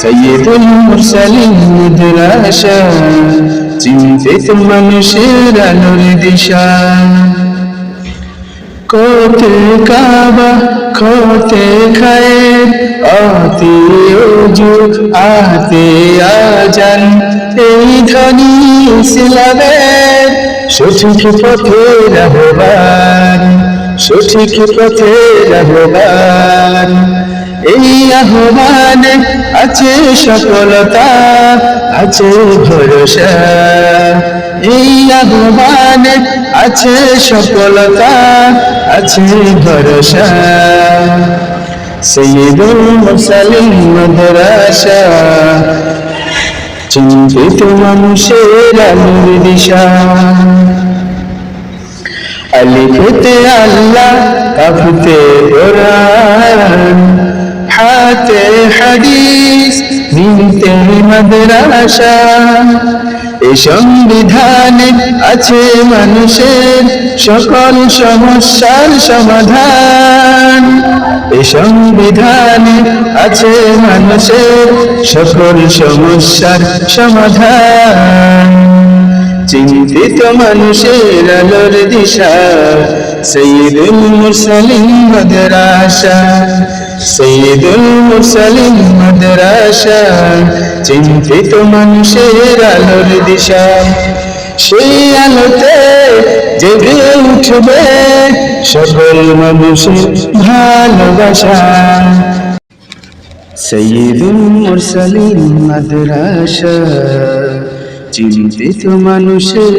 সৈয়দুল মুরসালিন মাদ্রাসা চিন্তিত মানুষের আলোর দিশা। কোতে কাবা খোতে খায়ের আতে ওজু আতে আজান। এই ধ্বনি ইসলামের সঠিক পথে রহবান সঠিক পথে রহবান এই আহ্বানে আছে সফলতা, আছে ভরসা। এই আহ্বানে আছে সফলতা, আছে ভরসা। সৈয়দুল মুরসালিন মাদ্রাসা, চিন্তিত মানুষের আলোর দিশা। আলিফতে আল্লাহ, কাফতে কোরআন হাতে হাদিস মিলতে মাদ্রাসা। এই সংবিধানে আছে মানুষের সকল সমস্যার সমাধান। এই সংবিধানে আছে মানুষের সকল সমস্যার সমাধান। চিন্তিত মানুষের আলোর দিশা সৈয়দুল মুরসালিন মাদ্রাসা, সৈয়দুল মুরসালিন মাদ্রাসা, চিন্তিত মানুষের আলোর দিশা। সেই আলোতে জেগে উঠবে সকল মানুষের ভালোবাসা। সৈয়দুল মুরসালিন মাদ্রাসা, চিন্তিত মানুষের